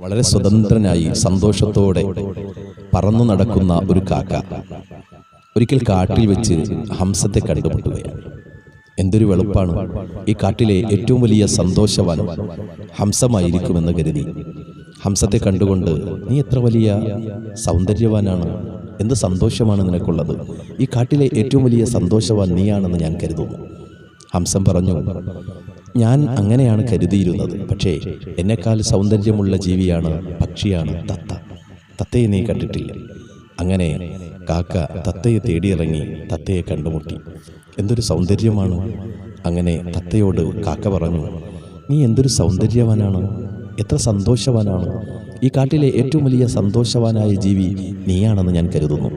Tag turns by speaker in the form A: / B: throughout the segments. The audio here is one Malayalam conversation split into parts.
A: വളരെ സ്വതന്ത്രനായി സന്തോഷത്തോടെ പറന്നു നടക്കുന്ന ഒരു കാക്ക. ഒരിക്കൽ കാട്ടിൽ വെച്ച് ഹംസത്തെ കണ്ടുമുട്ടുകയാണ്. എന്തൊരു വെളുപ്പാണ്. ഈ കാട്ടിലെ ഏറ്റവും വലിയ സന്തോഷവാൻ ഹംസമായിരിക്കുമെന്ന് കരുതി. ഹംസത്തെ കണ്ടുകൊണ്ട് നീ എത്ര വലിയ സൗന്ദര്യവാനാണ്? എന്ത് സന്തോഷമാണ് നിനക്കുള്ളത്? ഈ കാട്ടിലെ ഏറ്റവും വലിയ സന്തോഷവാൻ നീയാണെന്ന് ഞാൻ കരുതുന്നു. ഹംസം പറഞ്ഞു ഞാൻ അങ്ങനെയാണ് കരുതിയിരുന്നത് പക്ഷേ എന്നെക്കാൾ സൗന്ദര്യമുള്ള ജീവിയാണ് പക്ഷിയാണ് തത്ത. തത്തയെ നീ കണ്ടിട്ടില്ല. അങ്ങനെ കാക്ക തത്തയെ തേടിയിറങ്ങി തത്തയെ കണ്ടുമുട്ടി. എന്തൊരു സൗന്ദര്യമാണ്. അങ്ങനെ തത്തയോട് കാക്ക പറഞ്ഞു നീ എന്തൊരു സൗന്ദര്യവാനാണ് എത്ര സന്തോഷവാനാണ്. ഈ കാട്ടിലെ ഏറ്റവും വലിയ സന്തോഷവാനായ ജീവി നീയാണെന്ന് ഞാൻ കരുതുന്നു.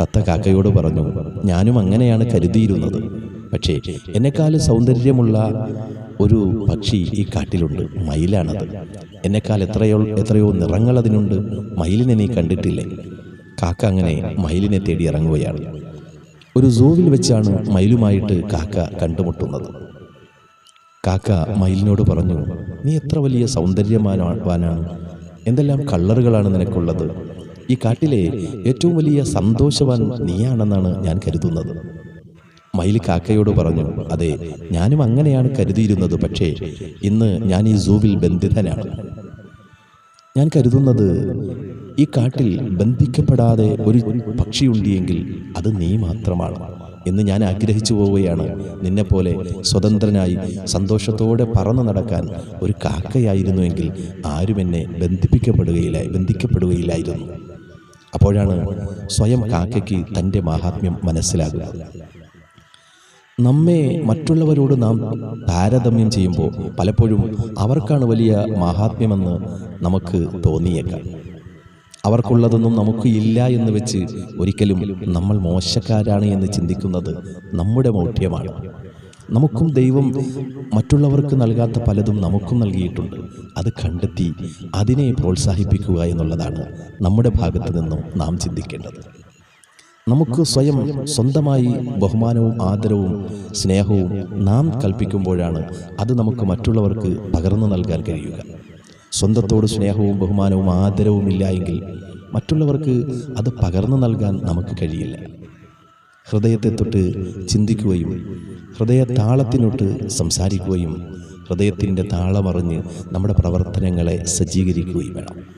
A: തത്ത കാക്കയോട് പറഞ്ഞു ഞാനും അങ്ങനെയാണ് കരുതിയിരുന്നത്. പക്ഷേ എന്നെക്കാൾ സൗന്ദര്യമുള്ള ഒരു പക്ഷി ഈ കാട്ടിലുണ്ട്. മയിലാണത്. എന്നെക്കാൾ എത്രയോ എത്രയോ നിറങ്ങൾ അതിനുണ്ട്. മയിലിനെ നീ കണ്ടിട്ടില്ലേ? കാക്ക അങ്ങനെ മയിലിനെ തേടി ഇറങ്ങുകയാണ്. ഒരു സൂവിൽ വെച്ചാണ് മയിലുമായിട്ട് കാക്ക കണ്ടുമുട്ടുന്നത്. കാക്ക മയിലിനോട് പറഞ്ഞു നീ എത്ര വലിയ സൗന്ദര്യമാനാണ് എന്തെല്ലാം കളറുകളാണ് നിനക്കുള്ളത്. ഈ കാട്ടിലെ ഏറ്റവും വലിയ സന്തോഷവാൻ നീയാണെന്നാണ് ഞാൻ കരുതുന്നത്. മയിൽ കാക്കയോട് പറഞ്ഞു അതെ ഞാനും അങ്ങനെയാണ് കരുതിയിരുന്നത് പക്ഷേ ഇന്ന് ഞാൻ ഈ സൂവിൽ ബന്ധിതനാണ്. ഞാൻ കരുതുന്നത് ഈ കാട്ടിൽ ബന്ധിക്കപ്പെടാതെ ഒരു പക്ഷിയുണ്ടെങ്കിൽ അത് നീ മാത്രമാണ് എന്ന് ഞാൻ ആഗ്രഹിച്ചു പോവുകയാണ്. നിന്നെപ്പോലെ സ്വതന്ത്രനായി സന്തോഷത്തോടെ പറന്നു നടക്കാൻ ഒരു കാക്കയായിരുന്നുവെങ്കിൽ ആരും എന്നെ ബന്ധിപ്പിക്കപ്പെടുകയില്ല ബന്ധിക്കപ്പെടുകയില്ലായിരുന്നു. അപ്പോഴാണ് സ്വയം കാക്കയ്ക്ക് തന്റെ മാഹാത്മ്യം മനസ്സിലാകുന്നത്. നമ്മെ മറ്റുള്ളവരോട് നാം താരതമ്യം ചെയ്യുമ്പോൾ പലപ്പോഴും അവർക്കാണ് വലിയ മഹാത്മ്യമെന്ന് നമുക്ക് തോന്നിയേക്കാം. അവർക്കുള്ളതൊന്നും നമുക്ക് ഇല്ല എന്ന് വെച്ച് ഒരിക്കലും നമ്മൾ മോശക്കാരാണ് എന്ന് ചിന്തിക്കുന്നത് നമ്മുടെ മൗഢ്യമാണ്. നമുക്കും ദൈവം മറ്റുള്ളവർക്ക് നൽകാത്ത പലതും നമുക്കും നൽകിയിട്ടുണ്ട്. അത് കണ്ടെത്തി അതിനെ പ്രോത്സാഹിപ്പിക്കുക എന്നുള്ളതാണ് നമ്മുടെ ഭാഗത്തു നിന്നും നാം ചിന്തിക്കേണ്ടത്. നമുക്ക് സ്വയം സ്വന്തമായി ബഹുമാനവും ആദരവും സ്നേഹവും നാം കൽപ്പിക്കുമ്പോഴാണ് അത് നമുക്ക് മറ്റുള്ളവർക്ക് പകർന്നു നൽകാൻ കഴിയുക. സ്വന്തത്തോട് സ്നേഹവും ബഹുമാനവും ആദരവും ഇല്ല എങ്കിൽ മറ്റുള്ളവർക്ക് അത് പകർന്നു നൽകാൻ നമുക്ക് കഴിയില്ല. ഹൃദയത്തെ തൊട്ട് ചിന്തിക്കുകയും ഹൃദയ താളത്തിനൊട്ട് സംസാരിക്കുകയും ഹൃദയത്തിന്റെ താളമറിഞ്ഞ് നമ്മുടെ പ്രവർത്തനങ്ങളെ സജ്ജീകരിക്കുകയും വേണം.